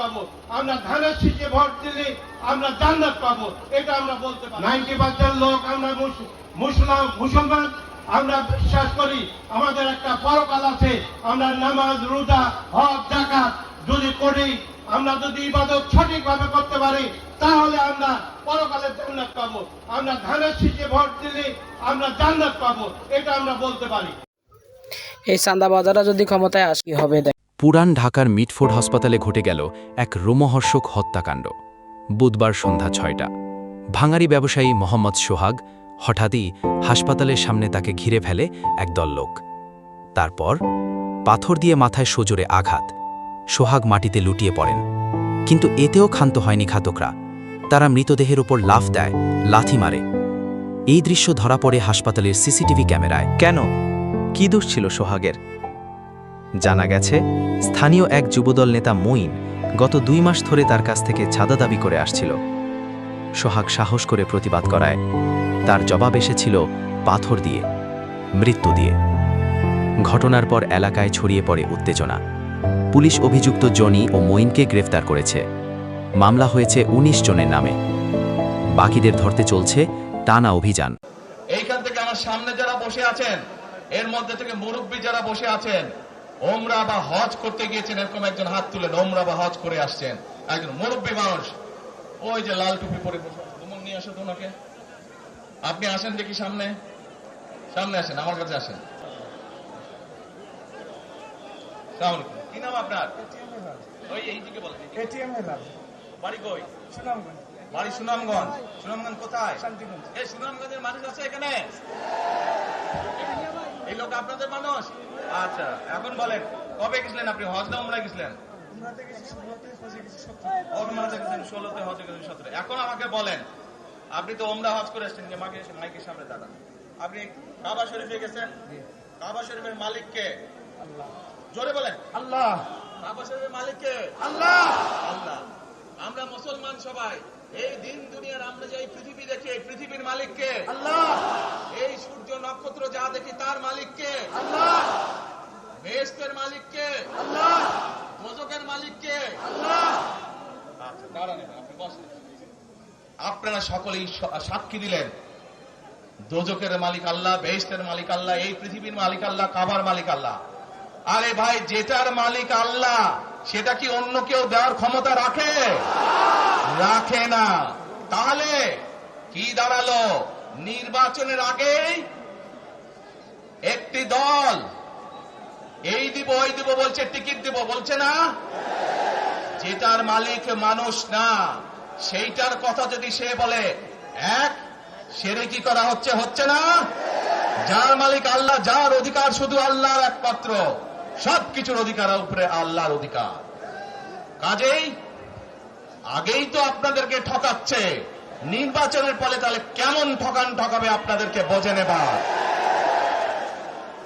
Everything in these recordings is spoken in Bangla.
পাবো। আমরা ধানের শীষে ভোট দিলে আমরা জান্নাত পাবো। এটা আমরা বলতে পারি। নাইনটি পার্সেন্ট লোক আমরা মুসলাম মুসলমান আমরা বিশ্বাস করি। আমাদের একটা পরকাল আছে। আমরা নামাজ রোজা হক জাকাত যদি করি আমরা যদি ইবাদত সঠিকভাবে করতে পারি তাহলে আমরা পরকালে জান্নাত পাবো। আমরা ধানের শীষে ভোট দিলে আমরা জান্নাত পাবো। এটা আমরা বলতে পারি। এই চাঁদাবাজারা যদি ক্ষমতায় আসে হবে? দেখ পুরান ঢাকার মিটফোর্ড হাসপাতালে ঘটে গেল এক রোমহর্ষক হত্যাকাণ্ড। বুধবার সন্ধ্যা ছয়টা। ভাঙারি ব্যবসায়ী মোহাম্মদ সোহাগ হঠাৎই হাসপাতালের সামনে তাকে ঘিরে ফেলে একদল লোক তারপর পাথর দিয়ে মাথায় সজোরে আঘাত। সোহাগ মাটিতে লুটিয়ে পড়েন। কিন্তু এতেও ক্ষান্ত হয়নি ঘাতকরা। তারা মৃতদেহের ওপর লাফ দেয়, লাথি মারে। এই দৃশ্য ধরা পড়ে হাসপাতালের সিসিটিভি ক্যামেরায়। কেন? কি দোষ ছিল সোহাগের? জানা গেছে, স্থানীয় এক যুবদল নেতা মঈন গত দুই মাস ধরে তার কাছ থেকে ছাদা দাবি করে আসছিল। সোহাগ সাহস করে প্রতিবাদ করায়। তার জবাব এসেছিল পাথর দিয়ে, মৃত্যু দিয়ে। ঘটনার পর এলাকায় ছড়িয়ে পড়ে উত্তেজনা। পুলিশ অভিযুক্ত জনি ও মঈনকে গ্রেফতার করেছে। মামলা হয়েছে ১৯ জনের নামে। বাকিদের ধরতে চলছে টানা অভিযান। এইখান থেকে আমার সামনে যারা বসে আছেন, এর মধ্যে থেকে মুরব্বী যারা বসে আছেন ওমরা বা হজ করতে গিয়েছেন এরকম একজন হাত তুলেন ওমরা বা হজ করে আসছেন। একজন মুরব্বী মানুষ। ওই যে লাল টুপি পরে বসে নিয়ে আসো তো ওনাকে। আপনি আসেন দেখি সামনে। সামনে আসেন আমার কাছে আসেন। কি নাম আপনার? ওই এইদিকে বলেন বাড়ি কই? বাড়ি সুনামগঞ্জ। সুনামগঞ্জ কোথায়? এই সুনামগঞ্জের মানুষ আছে এখানে? এই লোক আপনাদের মানুষ? আচ্ছা এখন বলেন কবে গেছিলেন আপনি? হজ না উমরা গেছিলেন? ষোলোতে হজে গেছেন সতেরো এখন আমাকে বলেন আপনি তো ওমরা হজ করে এসছেন মাকে মাইকের সামনে দাঁড়ান। আপনি কাবা শরীফে গেছেন? কাবা শরীফের মালিক কে? জোরে বলেন। আল্লাহ। কাবা শরীফের মালিক কে? আল্লাহ। আল্লাহ। আমরা মুসলমান সবাই এই দিন দুনিয়ার আমরা যে এই পৃথিবী দেখি এই পৃথিবীর মালিক কে? আল্লাহ। নক্ষত্র যা দেখি তার মালিক কে আল্লাহ বেহেশতের মালিক কে আল্লাহ দোজকের মালিক আল্লাহ আচ্ছা আপনারা সকলেই সাক্ষী দিলেন। দোজকের মালিক আল্লাহ বেহেশতের মালিক আল্লাহ, এই পৃথিবীর মালিক আল্লাহ, কাবার মালিক আল্লাহ। আরে ভাই, যেটার মালিক আল্লাহ, সেটা কি অন্য কেউ দেওয়ার ক্ষমতা রাখে? রাখে না। তাহলে কি দাঁড়াল? নির্বাচনের আগেই একটি দল। এই দিব, ওই দিব, বলছে, টিকিট দিব, বলছে না? যেটার মালিক মানুষ না, সেইটার কথা যদি সে বলে, এক, সেরে কি করা হচ্ছে হচ্ছে না? যার মালিক আল্লাহ, যার অধিকার শুধু আল্লাহর একমাত্র, সবকিছুর অধিকার উপরে আল্লাহর অধিকার। কাজেই, আগেই তো আপনাদেরকে ঠকাচ্ছে, নির্বাচনের ফলে তাহলে কেমন ঠকান ঠকাবে আপনাদেরকে বোঝে নেবার।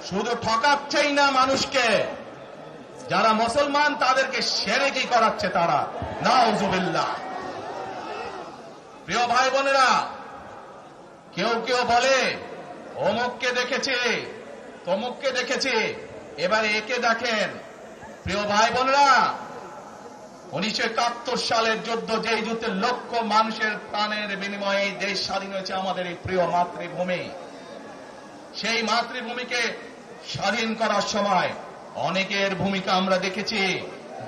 শুধু ঠকাচ্ছেই না মানুষকে। যারা মুসলমান, তাদেরকে সেরে কি করাচ্ছে তারা? নাউজুবিল্লাহ। প্রিয় ভাই বোনেরা কেউ কেউ বলে, অমুককে দেখেছে, তমুককে দেখেছে, এবার একে দেখেন। প্রিয় ভাই বোনেরা উনিশশো একাত্তর সালের যুদ্ধ যেই যুদ্ধে লক্ষ মানুষের প্রাণের বিনিময়ে দেশ স্বাধীন হয়েছে আমাদের এই প্রিয় মাতৃভূমি। সেই মাতৃভূমিকে স্বাধীন করার সময় অনেকের ভূমিকা আমরা দেখেছি।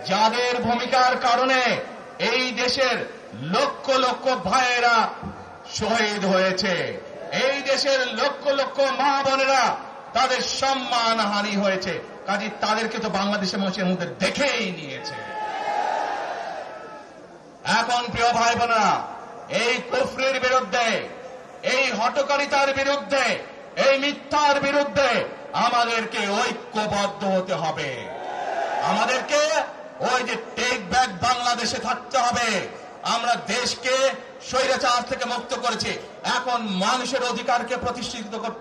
যাদের ভূমিকার কারণে এই দেশের লক্ষ লক্ষ ভাইয়েরা শহীদ হয়েছে। এই দেশের লক্ষ লক্ষ মা বোনেরা তাদের সম্মান হানি হয়েছে। কাজে তাদেরকে তো বাংলাদেশের মানুষের মধ্যে দেখেই নিয়েছে। এখন প্রিয় ভাই বোনেরা, এই কুফরির বিরুদ্ধে, এই হটকারিতার বিরুদ্ধে এই মিথ্যার বিরুদ্ধে আমাদেরকে ঐক্যবদ্ধ হতে হবে। আমাদেরকে ওই যে টেক ব্যাক বাংলাদেশে থাকতে হবে। আমরা দেশকে স্বৈরাচার থেকে মুক্ত করেছি। এখন মানুষের অধিকারকে প্রতিষ্ঠিত করতে